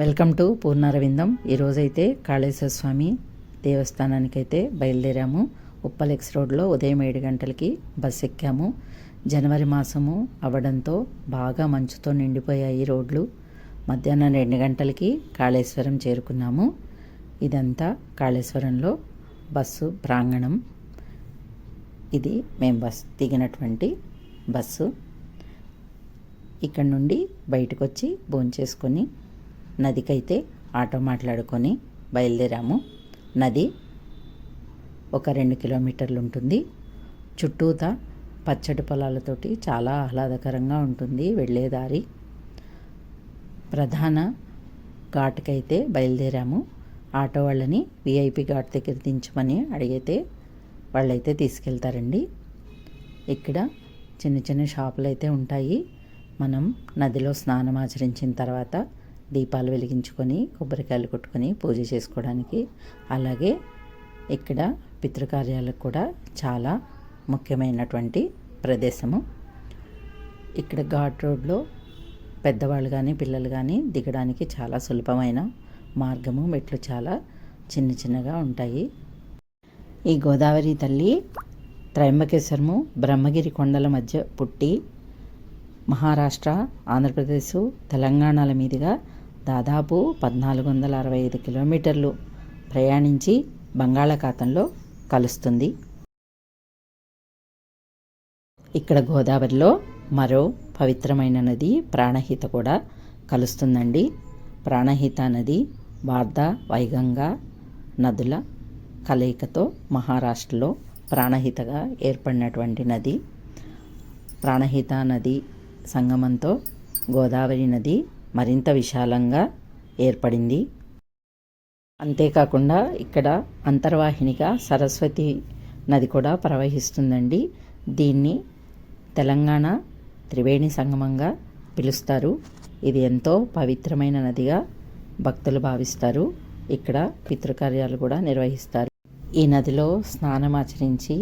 Welcome to పూర్ణారవిందం. ఈరోజైతే కాళేశ్వర స్వామి దేవస్థానానికి అయితే బయలుదేరాము. ఉప్పల్ ఎక్స్ రోడ్లో ఉదయం ఏడు గంటలకి బస్ ఎక్కాము. జనవరి మాసము అవడంతో బాగా మంచుతో నిండిపోయాయి రోడ్లు. మధ్యాహ్నం రెండు గంటలకి కాళేశ్వరం చేరుకున్నాము. ఇదంతా కాళేశ్వరంలో బస్సు ప్రాంగణం. ఇది మేము బస్ దిగినటువంటి బస్సు. ఇక్కడ నుండి బయటకు వచ్చి భోంచేసుకొని నదికైతే ఆటో మాట్లాడుకొని బయలుదేరాము. నది ఒక రెండు కిలోమీటర్లు ఉంటుంది. చుట్టూతా పచ్చడి పొలాలతోటి చాలా ఆహ్లాదకరంగా ఉంటుంది వెళ్ళే దారి. ప్రధాన ఘాట్కైతే బయలుదేరాము. ఆటో వాళ్ళని విఐపి ఘాట్ దగ్గర దించమని అడిగితే వాళ్ళైతే తీసుకెళ్తారండి. ఇక్కడ చిన్న చిన్న షాపులు అయితే ఉంటాయి. మనం నదిలో స్నానం ఆచరించిన తర్వాత దీపాలు వెలిగించుకొని కొబ్బరికాయలు కొట్టుకొని పూజ చేసుకోవడానికి. అలాగే ఇక్కడ పితృకార్యాలకు కూడా చాలా ముఖ్యమైనటువంటి ప్రదేశము. ఇక్కడ ఘాట్ రోడ్లో పెద్దవాళ్ళు కానీ పిల్లలు కానీ దిగడానికి చాలా సులభమైన మార్గము. మెట్లు చాలా చిన్న చిన్నగా ఉంటాయి. ఈ గోదావరి తల్లి త్రయంబకేశ్వరము బ్రహ్మగిరి కొండల మధ్య పుట్టి మహారాష్ట్ర ఆంధ్రప్రదేశ్ తెలంగాణల మీదుగా దాదాపు పద్నాలుగు వందల అరవై ఐదు కిలోమీటర్లు ప్రయాణించి బంగాళాఖాతంలో కలుస్తుంది. ఇక్కడ గోదావరిలో మరో పవిత్రమైన నది ప్రాణహిత కూడా కలుస్తుందండి. ప్రాణహిత నది వార్ధా వైగంగా నదుల కలయికతో మహారాష్ట్రలో ప్రాణహితగా ఏర్పడినటువంటి నది. ప్రాణహిత నది సంగమంతో గోదావరి నది మరింత విశాలంగా ఏర్పడింది. అంతేకాకుండా ఇక్కడ అంతర్వాహినిగా సరస్వతి నది కూడా ప్రవహిస్తుందండి. దీన్ని తెలంగాణ త్రివేణి సంగమంగా పిలుస్తారు. ఇది ఎంతో పవిత్రమైన నదిగా భక్తులు భావిస్తారు. ఇక్కడ పితృకార్యాలు కూడా నిర్వహిస్తారు. ఈ నదిలో స్నానం ఆచరించి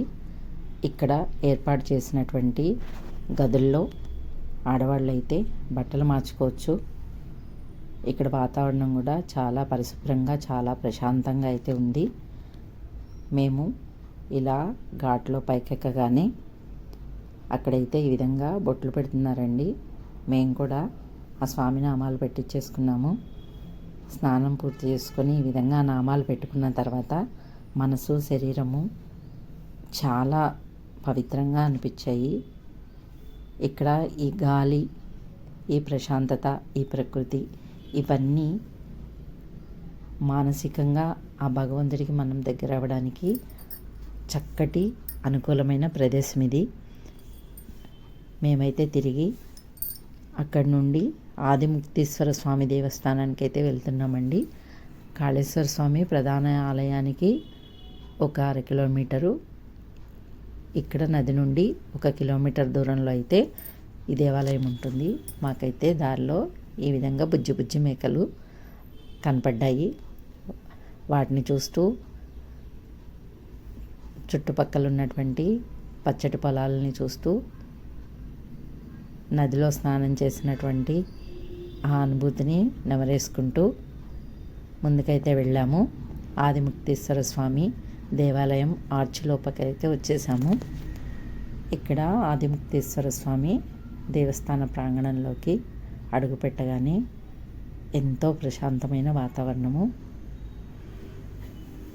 ఇక్కడ ఏర్పాటు చేసినటువంటి గదుల్లో ఆడవాళ్ళు అయితే బట్టలు మార్చుకోవచ్చు. ఇక్కడ వాతావరణం కూడా చాలా పరిశుభ్రంగా చాలా ప్రశాంతంగా అయితే ఉంది. మేము ఇలా ఘాట్లో పైకెక్కగానే అక్కడైతే ఈ విధంగా బొట్లు పెడుతున్నారండి. మేము కూడా ఆ స్వామి నామాలు పెట్టించేసుకున్నాము స్నానం పూర్తి చేసుకొని ఈ విధంగా నామాలు పెట్టుకున్న తర్వాత మనసు శరీరము చాలా పవిత్రంగా అనిపించాయి. ఇక్కడ ఈ గాలి ఈ ప్రశాంతత ఈ ప్రకృతి ఇవన్నీ మానసికంగా ఆ భగవంతుడికి మనం దగ్గర అవ్వడానికి చక్కటి అనుకూలమైన ప్రదేశం ఇది. మేమైతే తిరిగి అక్కడి నుండి ఆదిముక్తీశ్వర స్వామి దేవస్థానానికి అయితే వెళ్తున్నామండి. కాళేశ్వర స్వామి ప్రధాన ఆలయానికి ఒక అర కిలోమీటరు ఇక్కడ నది నుండి ఒక కిలోమీటర్ దూరంలో అయితే ఈ దేవాలయం ఉంటుంది. మాకైతే దారిలో ఈ విధంగా బుజ్జి బుజ్జి మేకలు కనపడ్డాయి. వాటిని చూస్తూ చుట్టుపక్కల ఉన్నటువంటి పచ్చటి పొలాలని చూస్తూ నదిలో స్నానం చేసినటువంటి ఆ అనుభూతిని నెమరేసుకుంటూ ముందుకైతే వెళ్ళాము. ఆదిముక్తేశ్వర స్వామి దేవాలయం ఆర్చి లోపకైతే వచ్చేసాము. ఇక్కడ ఆదిముక్తేశ్వర స్వామి దేవస్థాన ప్రాంగణంలోకి అడుగు పెట్టగానే ఎంతో ప్రశాంతమైన వాతావరణము.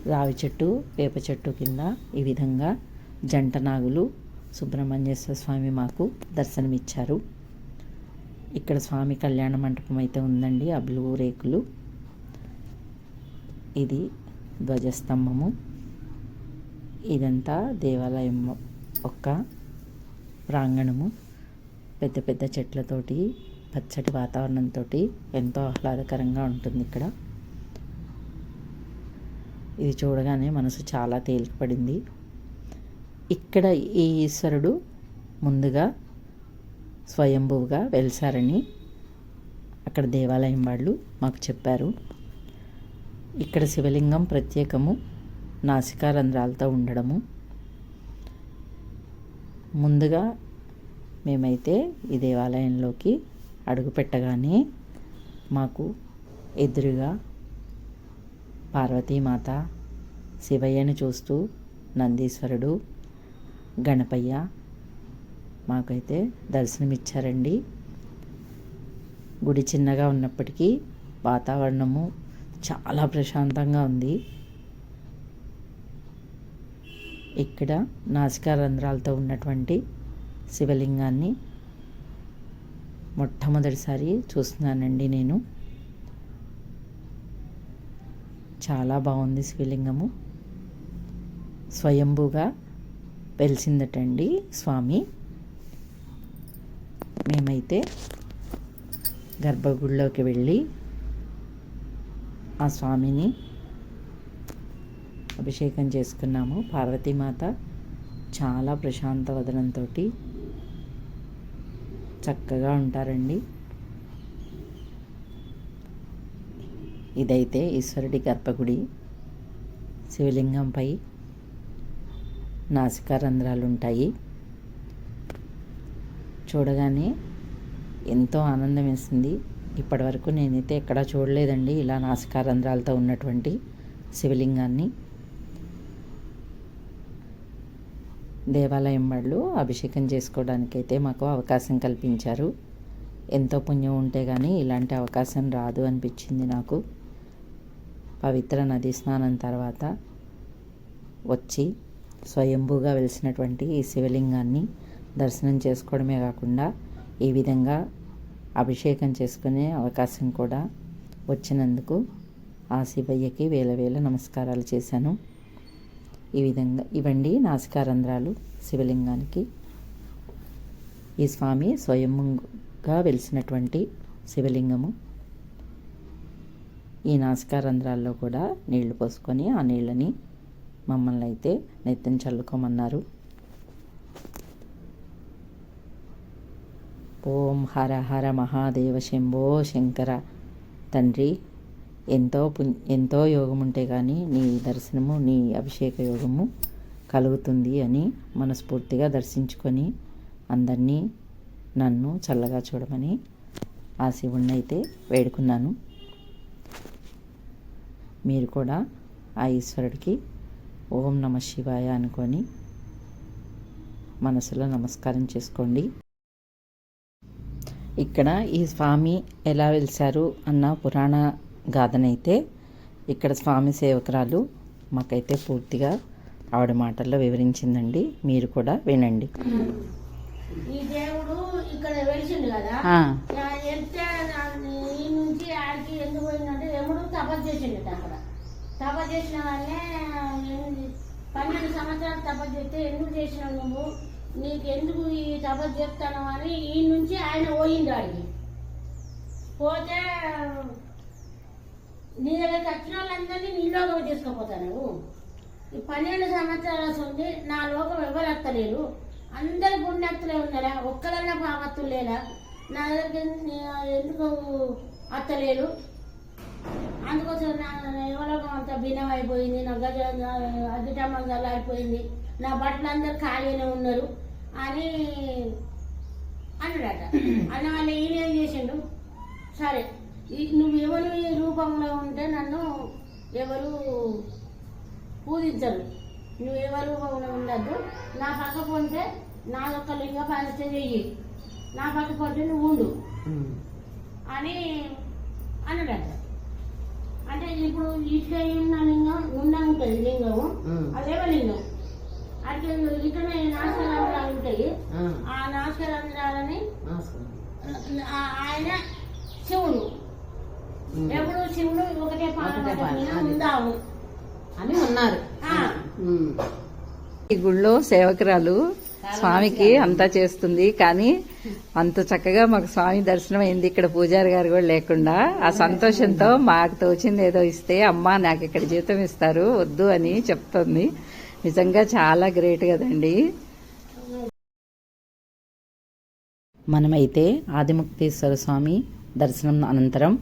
రావి చెట్టు వేప చెట్టు కింద ఈ విధంగా జంట నాగులు సుబ్రహ్మణ్యేశ్వర స్వామి మాకు దర్శనమిచ్చారు. ఇక్కడ స్వామి కళ్యాణ మంటపం అయితే ఉందండి అబ్లు రేకులు. ఇది ధ్వజస్తంభము. ఇదంతా దేవాలయం ఒక్క ప్రాంగణము. పెద్ద పెద్ద చెట్లతోటి పచ్చటి వాతావరణంతో ఎంతో ఆహ్లాదకరంగా ఉంటుంది ఇక్కడ. ఇది చూడగానే మనసు చాలా తేలికపడింది. ఇక్కడ ఈ ఈశ్వరుడు ముందుగా స్వయంభువుగా వెలిసారని అక్కడ దేవాలయం వాళ్ళు మాకు చెప్పారు. ఇక్కడ శివలింగం ప్రత్యేకము నాసికా రంధ్రాలతో ఉండడము. ముందుగా మేమైతే ఈ దేవాలయంలోకి అడుగు పెట్టగానే మాకు ఎదురుగా పార్వతీమాత శివయ్యని చూస్తూ నందీశ్వరుడు గణపయ్య మాకైతే దర్శనమిచ్చారండి. గుడి చిన్నగా ఉన్నప్పటికీ వాతావరణము చాలా ప్రశాంతంగా ఉంది. ఇక్కడ నాసికా రంధ్రాలతో ఉన్నటువంటి శివలింగాన్ని మొట్టమొదటిసారి చూస్తున్నానండి నేను. చాలా బాగుంది శివలింగము. స్వయంభూగా వెలిసిందటండి స్వామి. మేమైతే గర్భగుడిలోకి వెళ్ళి ఆ స్వామిని అభిషేకం చేసుకున్నాము. పార్వతీమాత చాలా ప్రశాంత వదనంతో చక్కగా ఉంటారండి. ఇదైతే ఈశ్వరుడి గర్భగుడి. శివలింగంపై నాసికా రంధ్రాలు ఉంటాయి చూడగానే ఎంతో ఆనందం వేసింది ఇప్పటివరకు నేనైతే ఎక్కడా చూడలేదండి ఇలా నాసికా రంధ్రాలతో ఉన్నటువంటి శివలింగాన్ని. దేవాలయం వాళ్ళు అభిషేకం చేసుకోవడానికైతే మాకు అవకాశం కల్పించారు. ఎంతో పుణ్యం ఉంటే కానీ ఇలాంటి అవకాశం రాదు అనిపించింది నాకు. పవిత్ర నది స్నానం తర్వాత వచ్చి స్వయంభూగా వెలిసినటువంటి ఈ శివలింగాన్ని దర్శనం చేసుకోవడమే కాకుండా ఈ విధంగా అభిషేకం చేసుకునే అవకాశం కూడా వచ్చినందుకు ఆ శివయ్యకి వేల వేల నమస్కారాలు చేశాను. ఈ విధంగా ఇవండి నాసికారంధ్రాలు శివలింగానికి. ఈ స్వామి స్వయంగా వెలిసినటువంటి శివలింగము. ఈ నాసికారంధ్రాల్లో కూడా నీళ్ళు పోసుకొని ఆ నీళ్ళని మమ్మల్ని అయితే నెత్తిన చల్లుకోమన్నారు. ఓం హర హర మహాదేవ శంభో శంకర తండ్రి. ఎంతో పుణ్ ఎంతో యోగం ఉంటే కానీ నీ దర్శనము నీ అభిషేక యోగము కలుగుతుంది అని మనస్ఫూర్తిగా దర్శించుకొని అందరినీ నన్ను చల్లగా చూడమని ఆ శివుణ్ణి అయితే వేడుకున్నాను. మీరు కూడా ఆ ఈశ్వరుడికి ఓం నమ శివాయ అనుకొని మనసులో నమస్కారం చేసుకోండి. ఇక్కడ ఈ స్వామి ఎలా వెలిశారు అన్న పురాణ గాథనైతే ఇక్కడ స్వామి సేవకురాలు మాకైతే పూర్తిగా ఆవిడ మాటల్లో వివరించిందండి. మీరు కూడా వినండి. ఈ దేవుడు ఇక్కడ వెలిసిండు కదా? దాన్ని ఈ నుంచి ఆడికి ఎందుకు పోయిందంటే ఎముడు తపస్సు చేసిండు అక్కడ. తపస్సు చేసిన వాళ్ళే పన్నెండు సంవత్సరాలు తపస్సు చేస్తే ఎందుకు చేసినావు నువ్వు? నీకు ఎందుకు ఈ తపస్సు చెప్తాను అని ఈ నుంచి ఆయన పోయిండు ఆడికి. పోతే నీ దగ్గరికి వచ్చిన వాళ్ళందరినీ నీ లోకం తీసుకుపోతాను. ఈ పన్నెండు సంవత్సరాల ఉంది నా లోకం ఎవరు వస్తలేరు అందరు పుణ్యత్తులే ఉన్నారా? ఒక్కరన్నా పాపత్తులు లేరా? నా దగ్గరికి ఎందుకు అత్తలేరు? అందుకోసం నా యువలోకం అంతా భిన్నం అయిపోయింది నా గజ అద్దుటమ్మ అయిపోయింది నా బట్టలు అందరు ఖాళీనే ఉన్నారు అని అన్నాడట. అన్న వాళ్ళు ఈయన ఏం చేసిండు సరే. ఈ- నువ్వు ఎవరి రూపంలో ఉంటే నన్ను ఎవరు పూజించరు. నువ్వు ఎవరి రూపంలో ఉండద్దు. నా పక్క పొంటే నా యొక్క లింగ ప్రతిష్ఠ చెయ్యి. నా పక్క పొంటే నువ్వు ఉండు. అని అన్నాడట అంటే ఇప్పుడు ఇట్లా ఉన్న లింగం ఉండ ఉంటుంది లింగము. అదేవ లింగం. అట్లా ఇక్కడ నాశకరంధ్రాలు ఉంటాయి. ఆ నాశకరంధ్రాలని ఆయన శివుడు. ఎప్పుడు శివుడు ఒకటే అని ఉన్నారు ఆ, ఈ గుళ్ళో సేవకురాలు స్వామికి అంతా చేస్తుంది. కానీ అంత చక్కగా మాకు స్వామి దర్శనం అయింది. ఇక్కడ పూజారి గారు కూడా లేకుండా. ఆ సంతోషంతో మాకు తోచింది ఏదో ఇస్తే అమ్మ నాకు ఇక్కడ జీతం ఇస్తారు వద్దు అని చెప్తుంది. నిజంగా చాలా గ్రేట్ కదండి. మనమైతే ఆదిముక్తేశ్వర స్వామి దర్శనం అనంతరం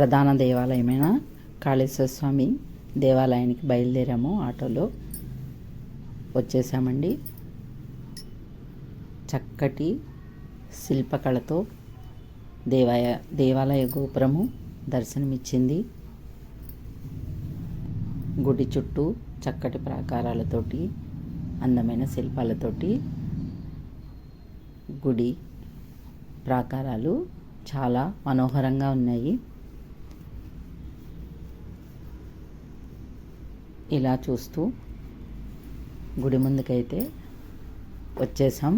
ప్రధాన దేవాలయమైన కాళేశ్వర స్వామి దేవాలయానికి బయలుదేరాము ఆటోలో. వచ్చేసామండి. చక్కటి శిల్పకళతో దేవాయ దేవాలయ గోపురము దర్శనమిచ్చింది. గుడి చుట్టూ చక్కటి ప్రాకారాలతోటి అందమైన శిల్పాలతోటి గుడి ప్రాకారాలు చాలా మనోహరంగా ఉన్నాయి. ఇలా చూస్తూ గుడి ముందుకైతే వచ్చేసాం.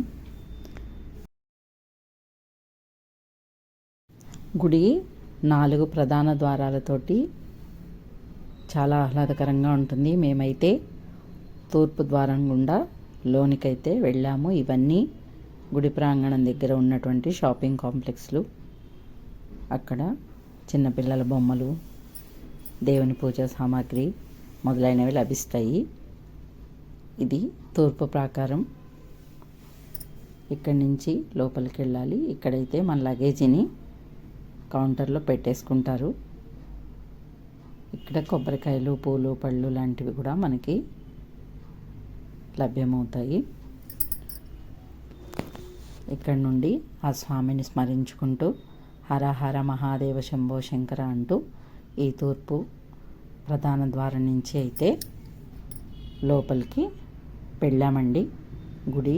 గుడి నాలుగు ప్రధాన ద్వారాలతోటి చాలా ఆహ్లాదకరంగా ఉంటుంది. మేమైతే తూర్పు ద్వారం గుండా లోనికైతే వెళ్ళాము. ఇవన్నీ గుడి ప్రాంగణం దగ్గర ఉన్నటువంటి షాపింగ్ కాంప్లెక్స్లు. అక్కడ చిన్నపిల్లల బొమ్మలు దేవుని పూజ సామాగ్రి మొదలైనవి లభిస్తాయి. ఇది తూర్పు ప్రాకారం. ఇక్కడి నుంచి లోపలికి వెళ్ళాలి ఇక్కడైతే మన లగేజీని కౌంటర్లో పెట్టేసుకుంటారు. ఇక్కడ కొబ్బరికాయలు పూలు పళ్ళు లాంటివి కూడా మనకి లభ్యమవుతాయి. ఇక్కడ నుండి ఆ స్వామిని స్మరించుకుంటూ హర హర మహాదేవ శంభో శంకర అంటూ ఈ తూర్పు ప్రధాన ద్వారం నుంచి అయితే లోపలికి వెళ్ళామండి. గుడి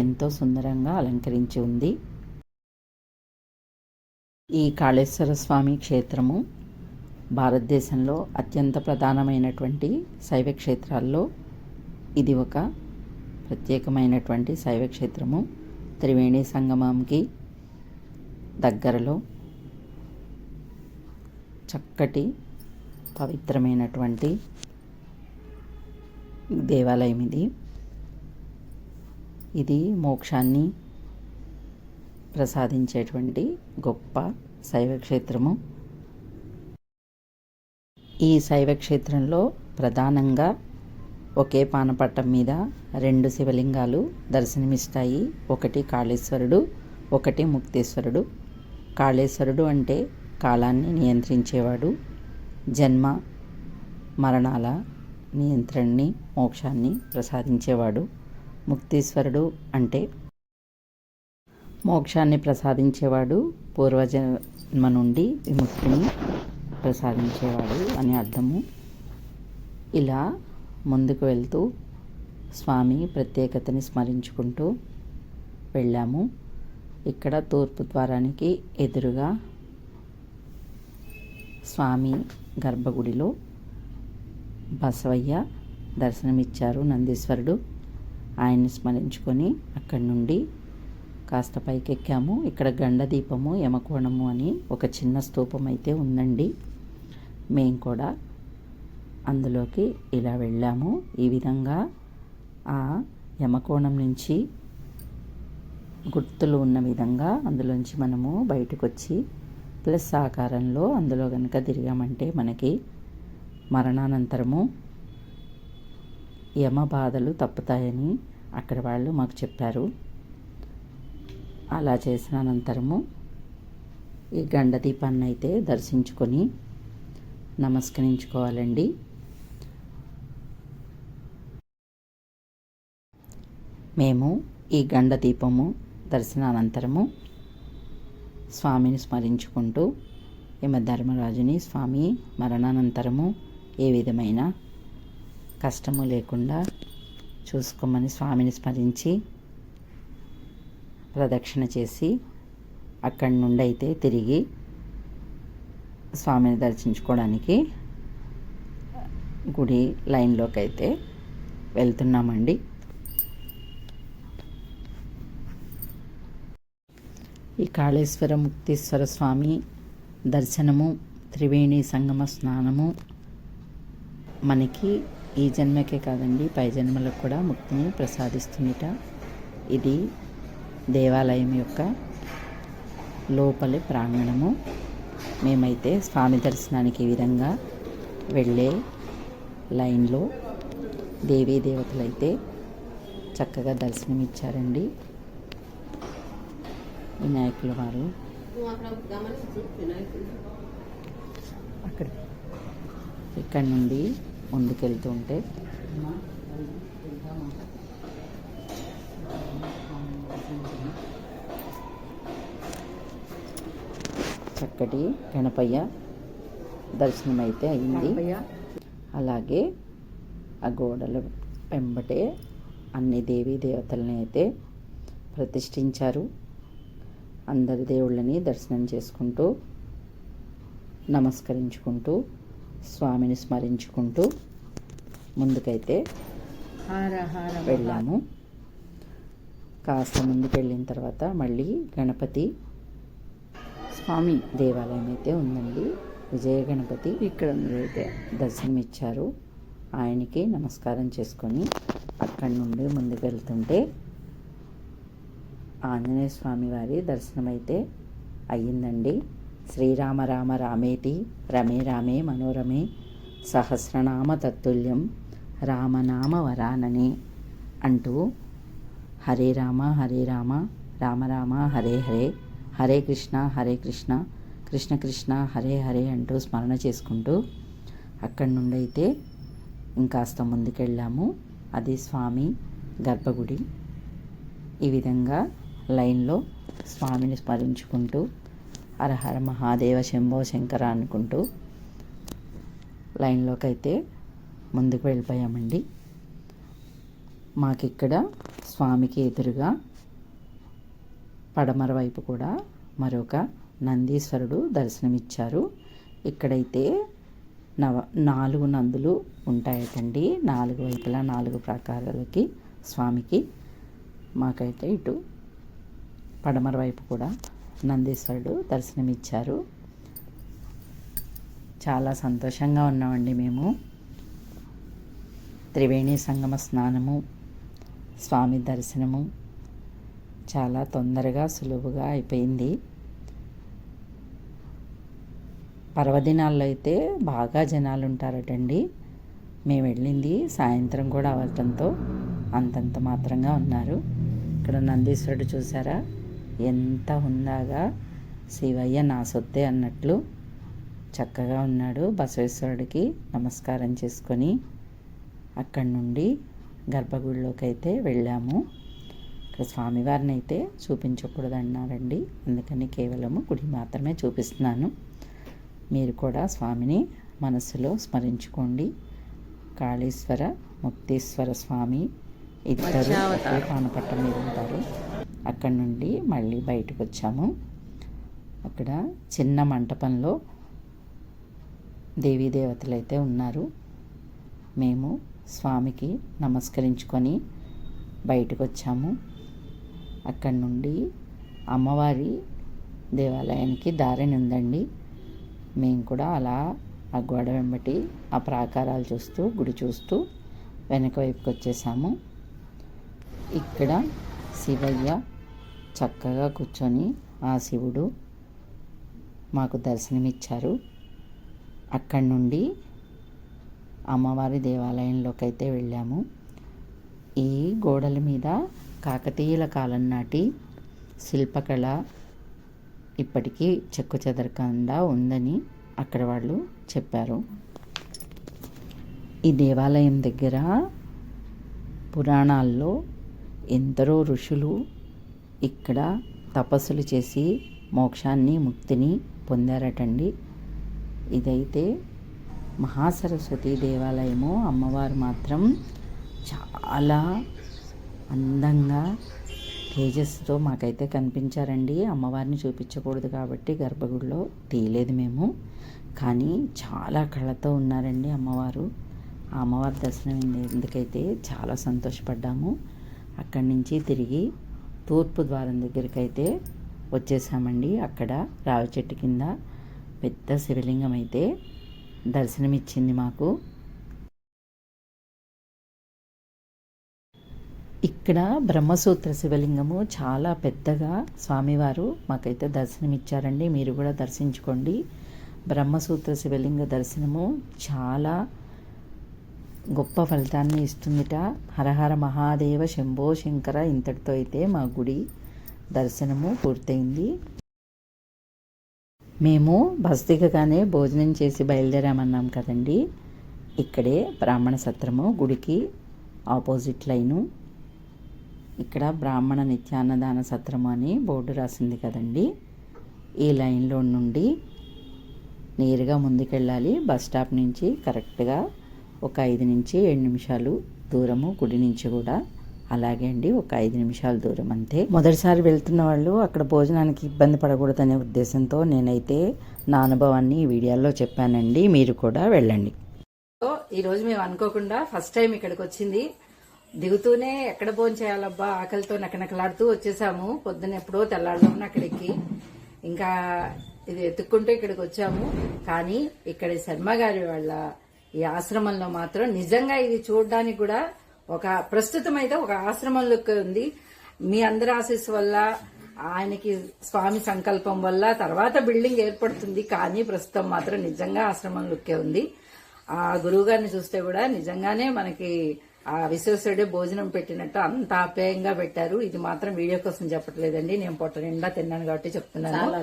ఎంతో సుందరంగా అలంకరించి ఉంది. ఈ కాళేశ్వర స్వామి క్షేత్రము భారతదేశంలో అత్యంత ప్రధానమైనటువంటి శైవ క్షేత్రాల్లో ఇది ఒక ప్రత్యేకమైనటువంటి శైవ క్షేత్రము. త్రివేణి సంగమంకి దగ్గరలో చక్కటి పవిత్రమైనటువంటి దేవాలయం ఇది. ఇది మోక్షాన్ని ప్రసాదించేటువంటి గొప్ప శైవ క్షేత్రము ఈ శైవ క్షేత్రంలో ప్రధానంగా ఒకే పానపట్టం మీద రెండు శివలింగాలు దర్శనమిస్తాయి. ఒకటి కాళేశ్వరుడు ఒకటి ముక్తేశ్వరుడు. కాళేశ్వరుడు అంటే కాలాన్ని నియంత్రించేవాడు. జన్మ మరణాల నియంత్రణని మోక్షాన్ని ప్రసాదించేవాడు ముక్తీశ్వరుడు అంటే మోక్షాన్ని ప్రసాదించేవాడు పూర్వజన్మ నుండి విముక్తిని ప్రసాదించేవాడు అని అర్థము. ఇలా ముందుకు వెళ్తూ స్వామి ప్రత్యేకతని స్మరించుకుంటూ వెళ్ళాము. ఇక్కడ తూర్పు ద్వారానికి ఎదురుగా స్వామి గర్భగుడిలో బసవయ్య దర్శనమిచ్చారు నందీశ్వరుడు. ఆయన్ని స్మరించుకొని అక్కడి నుండి కాస్త పైకెక్కాము. ఇక్కడ గండ దీపము యమకోణము అని ఒక చిన్న స్తూపం అయితే ఉందండి. మేము కూడా అందులోకి ఇలా వెళ్ళాము. ఈ విధంగా ఆ యమకోణం నుంచి గుర్తులు ఉన్న విధంగా అందులోంచి మనము బయటకు వచ్చి ప్లస్ ఆకారంలో అందులో కనుక తిరిగామంటే మనకి మరణానంతరము యమ బాధలు తప్పుతాయని అక్కడ వాళ్ళు మాకు చెప్పారు. అలా చేసిన అనంతరము ఈ గండ దీపాన్ని అయితే దర్శించుకొని నమస్కరించుకోవాలండి. మేము ఈ గండ దీపము దర్శనానంతరము స్వామిని స్మరించుకుంటూ యమ ధర్మరాజుని స్వామి మరణానంతరము ఏ విధమైన కష్టము లేకుండా చూసుకోమని స్వామిని స్మరించి ప్రదక్షిణ చేసి అక్కడి నుండి అయితే తిరిగి స్వామిని దర్శించుకోవడానికి గుడి లైన్లోకి అయితే వెళ్తున్నామండి. ఈ కాళేశ్వర ముక్తేశ్వర స్వామి దర్శనము త్రివేణి సంగమ స్నానము. మనకి ఈ జన్మకే కాదండి పై జన్మలకు కూడా ముక్తిని ప్రసాదిస్తుందిట. ఇది దేవాలయం యొక్క లోపలి ప్రాంగణము. మేమైతే స్వామి దర్శనానికి ఈ విధంగా వెళ్ళే లైన్లో దేవీ దేవతలైతే చక్కగా దర్శనం ఇచ్చారండి వినాయకుల వారు. అక్కడ ఇక్కడ నుండి ముందుకెళ్తూ ఉంటే. చక్కటి గణపయ్య దర్శనం అయితే అయింది అలాగే ఆ గోడల వెంబటే అన్ని దేవీ దేవతలని అయితే ప్రతిష్ఠించారు. అందరి దేవుళ్ళని దర్శనం చేసుకుంటూ నమస్కరించుకుంటూ స్వామిని స్మరించుకుంటూ ముందుకైతే హార హార వెళ్ళాము. కాస్త ముందుకు వెళ్ళిన తర్వాత మళ్ళీ గణపతి స్వామి దేవాలయం అయితే ఉందండి. విజయ గణపతి ఇక్కడ అయితే దర్శనమిచ్చారు. ఆయనకి నమస్కారం చేసుకొని అక్కడి నుండి ముందుకు వెళ్తుంటే ఆంజనేయ స్వామి వారి దర్శనం అయితే అయ్యిందండి. శ్రీరామ రామ రామేతి రమే రామే మనోరమే సహస్రనామ తత్తుల్యం రామనామ వరానని అంటూ హరే రామ హరే రామ రామ రామ హరే హరే హరే కృష్ణ హరే కృష్ణ కృష్ణ కృష్ణ హరే హరే అంటూ స్మరణ చేసుకుంటూ అక్కడి నుండి అయితే ఇంకాస్త ముందుకెళ్ళాము. అది స్వామి గర్భగుడి. ఈ విధంగా లైన్లో స్వామిని స్మరించుకుంటూ హరహర మహాదేవ శంభో శంకర అనుకుంటూ లైన్లోకి అయితే ముందుకు వెళ్ళిపోయామండి. మాకిక్కడ స్వామికి ఎదురుగా పడమర వైపు కూడా మరొక నందీశ్వరుడు దర్శనమిచ్చారు. ఇక్కడైతే నవ నాలుగు నందులు ఉంటాయటండి. నాలుగు వైపులా నాలుగు ప్రకారాలకి స్వామికి మాకైతే ఇటు పడమర వైపు కూడా నందీశ్వరుడు దర్శనమిచ్చారు. చాలా సంతోషంగా ఉన్నామండి మేము. త్రివేణి సంగమ స్నానము స్వామి దర్శనము చాలా తొందరగా సులువుగా అయిపోయింది. పర్వదినాల్లో అయితే బాగా జనాలు ఉంటారటండి మేము వెళ్ళింది సాయంత్రం కూడా అవటంతో అంతంత మాత్రంగా ఉన్నారు. ఇక్కడ నందీశ్వరుడు చూసారా ఎంత హుందాగా శివయ్య నా సొత్తే అన్నట్లు చక్కగా ఉన్నాడు బసవేశ్వరుడికి నమస్కారం చేసుకొని అక్కడి నుండి గర్భగుడిలోకి అయితే వెళ్ళాము. ఇక్కడ స్వామివారిని అయితే చూపించకూడదు అన్నారండి అందుకని కేవలము గుడి మాత్రమే చూపిస్తున్నాను. మీరు కూడా స్వామిని మనసులో స్మరించుకోండి. కాళేశ్వర ముక్తేశ్వర స్వామి ఇద్దరు పానపట్ట మీద ఉంటారు. అక్కడి నుండి మళ్ళీ బయటకు వచ్చాము. అక్కడ చిన్న మంటపంలో దేవీ దేవతలు అయితే ఉన్నారు. మేము స్వామికి నమస్కరించుకొని బయటకు వచ్చాము. అక్కడి నుండి అమ్మవారి దేవాలయానికి దారిని ఉందండి మేము కూడా అలా ఆ గోడ వెంబటి ఆ ప్రాకారాలు చూస్తూ గుడి చూస్తూ వెనక వైపుకి వచ్చేసాము. ఇక్కడ శివయ్య చక్కగా కూర్చొని ఆ శివుడు మాకు దర్శనమిచ్చారు. అక్కడి నుండి అమ్మవారి దేవాలయంలోకి అయితే వెళ్ళాము. ఈ గోడల మీద కాకతీయుల కాలం నాటి శిల్పకళ ఇప్పటికీ చెక్కు చెదరకుండా ఉందని అక్కడ వాళ్ళు చెప్పారు. ఈ దేవాలయం దగ్గర పురాణాల్లో ఎందరో ఋషులు ఇక్కడ తపస్సులు చేసి మోక్షాన్ని ముక్తిని పొందారటండి. ఇదైతే మహాసరస్వతి దేవాలయము. అమ్మవారు మాత్రం చాలా అందంగా తేజస్సుతో మాకైతే కనిపించారండి. అమ్మవారిని చూపించకూడదు కాబట్టి గర్భగుడిలో తీయలేదు మేము. కానీ చాలా కళతో ఉన్నారండి అమ్మవారు. ఆ అమ్మవారి దర్శనం ఎందుకైతే చాలా సంతోషపడ్డాము. అక్కడి నుంచి తిరిగి తూర్పు ద్వారం దగ్గరికి అయితే వచ్చేసామండి. అక్కడ రావి చెట్టు కింద పెద్ద శివలింగం అయితే దర్శనమిచ్చింది మాకు. ఇక్కడ బ్రహ్మసూత్ర శివలింగము చాలా పెద్దగా స్వామివారు మాకైతే దర్శనమిచ్చారండి. మీరు కూడా దర్శించుకోండి. బ్రహ్మసూత్ర శివలింగ దర్శనము చాలా గొప్ప ఫలితాన్ని ఇస్తుందిట. హరహర మహాదేవ శంభో శంకర ఇంతటితో అయితే మా గుడి దర్శనము పూర్తయింది. మేము బస్ దిగగానే భోజనం చేసి బయలుదేరామన్నాం కదండి. ఇక్కడే బ్రాహ్మణ సత్రము గుడికి ఆపోజిట్ లైను. ఇక్కడ బ్రాహ్మణ నిత్యాన్నదాన సత్రము అని బోర్డు రాసింది కదండి. ఈ లైన్లో నుండి నేరుగా ముందుకెళ్ళాలి. బస్ స్టాప్ నుంచి కరెక్ట్గా ఒక ఐదు నుంచి ఏడు నిమిషాలు దూరము గుడి నుంచి కూడా. అలాగే అండి ఒక ఐదు నిమిషాల దూరం అంతే. మొదటిసారి వెళ్తున్న వాళ్ళు అక్కడ భోజనానికి ఇబ్బంది పడకూడదనే ఉద్దేశంతో నేనైతే నా అనుభవాన్ని ఈ వీడియోలో చెప్పానండి. మీరు కూడా వెళ్ళండి. ఈరోజు మేము అనుకోకుండా ఫస్ట్ టైం ఇక్కడికి వచ్చింది. దిగుతూనే ఎక్కడ భోజనం చేయాలబ్బా ఆకలితో నకనకలాడుతూ వచ్చేసాము. పొద్దున ఎప్పుడో తెల్లాడదామని అక్కడికి. ఇంకా ఇది ఎత్తుక్కుంటూ ఇక్కడికి వచ్చాము. కానీ ఇక్కడ శర్మ గారి వాళ్ళ ఈ ఆశ్రమంలో మాత్రం నిజంగా ఇది చూడడానికి కూడా ఒక ప్రస్తుతం అయితే ఒక ఆశ్రమం లుక్ ఉంది. మీ అందరి ఆశీస్సు వల్ల ఆయనకి స్వామి సంకల్పం వల్ల తర్వాత బిల్డింగ్ ఏర్పడుతుంది. కానీ ప్రస్తుతం మాత్రం నిజంగా ఆశ్రమం లుక్కే ఉంది. ఆ గురువు గారిని చూస్తే కూడా నిజంగానే మనకి ఆ విశ్వేశ్వరుడే భోజనం పెట్టినట్టు అంత ఆప్యాయంగా పెట్టారు. ఇది మాత్రం వీడియో కోసం చెప్పట్లేదండి. నేను పొట్ట నిండా తిన్నాను కాబట్టి చెప్తున్నాను.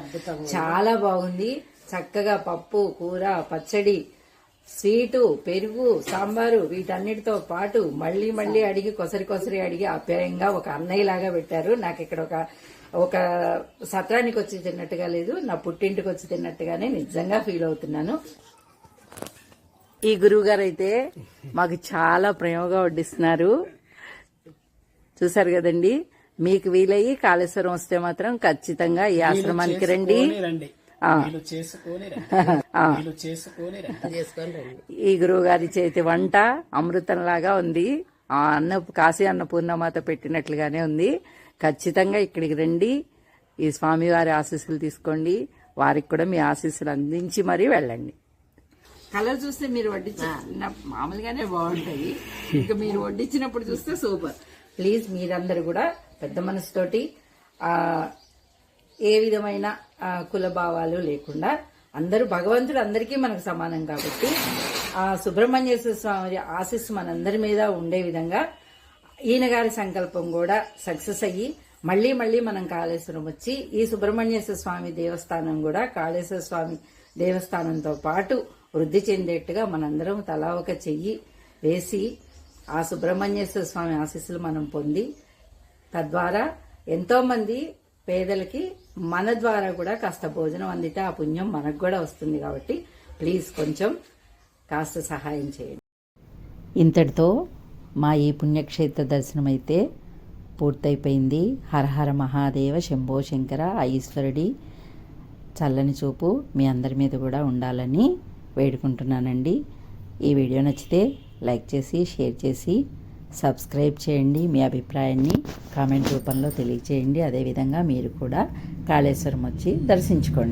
చాలా బాగుంది. చక్కగా పప్పు కూర పచ్చడి స్వీటు పెరుగు సాంబారు వీటన్నిటితో పాటు మళ్ళీ మళ్ళీ అడిగి కొసరి కొసరి అడిగి ఆప్యాయంగా ఒక అన్నయ్య లాగా పెట్టారు. నాకు ఇక్కడ ఒక ఒక సత్రానికి వచ్చి తిన్నట్టుగా లేదు. నా పుట్టింటికి వచ్చి తిన్నట్టుగానే నిజంగా ఫీల్ అవుతున్నాను. ఈ గురువు గారు అయితే మాకు చాలా ప్రేమగా వడ్డిస్తున్నారు. చూసారు కదండి? మీకు వీలయ్యి కాళేశ్వరం వస్తే మాత్రం ఖచ్చితంగా ఈ ఆశ్రమానికి రండి. రండి ఆ. వీళ్ళు చేసుకొని రండి ఆ. వీళ్ళు చేసుకొని రండి చేసుకొని రండి ఈ గురువు గారి చేతి వంట అమృతంలాగా ఉంది. ఆ అన్న కాశీ అన్నపూర్ణమాత పెట్టినట్లుగానే ఉంది. ఖచ్చితంగా ఇక్కడికి రండి. ఈ స్వామివారి ఆశీస్సులు తీసుకోండి. వారికి కూడా మీ ఆశీస్సులు అందించి మరీ వెళ్ళండి. కలర్ చూస్తే మీరు వడ్డించిన మామూలుగానే బాగుంటాయి. ఇంకా మీరు వడ్డించినప్పుడు చూస్తే సూపర్. ప్లీజ్ మీరందరూ కూడా పెద్ద మనసుతోటి ఆ ఏ విధమైన కులభావాలు లేకుండా అందరూ భగవంతుడు అందరికీ మనకు సమానం కాబట్టి ఆ సుబ్రహ్మణ్యేశ్వర స్వామి ఆశీస్సు మనందరి మీద ఉండే విధంగా ఈయన గారి సంకల్పం కూడా సక్సెస్ అయ్యి మళ్ళీ మళ్ళీ మనం కాళేశ్వరం వచ్చి ఈ సుబ్రహ్మణ్యేశ్వర స్వామి దేవస్థానం కూడా కాళేశ్వర స్వామి దేవస్థానంతో పాటు వృద్ధి చెందేట్టుగా మనందరం తలా ఒక చెయ్యి వేసి ఆ సుబ్రహ్మణ్యేశ్వర స్వామి ఆశీస్సులు మనం పొంది తద్వారా ఎంతోమంది పేదలకి మన ద్వారా కూడా కాస్త భోజనం అందితే ఆ పుణ్యం మనకు కూడా వస్తుంది కాబట్టి ప్లీజ్ కొంచెం కాస్త సహాయం చేయండి. ఇంతటితో మా ఈ పుణ్యక్షేత్ర దర్శనం అయితే పూర్తయిపోయింది హరహర మహాదేవ శంభో శంకర ఈశ్వరుడి చల్లని చూపు మీ అందరి మీద కూడా ఉండాలని వేడుకుంటున్నానండి. ఈ వీడియో నచ్చితే లైక్ చేసి షేర్ చేసి సబ్స్క్రైబ్ చేయండి మీ అభిప్రాయాన్ని కామెంట్ రూపంలో తెలియచేయండి. అదేవిధంగా మీరు కూడా కాళేశ్వరం వచ్చి దర్శించుకోండి.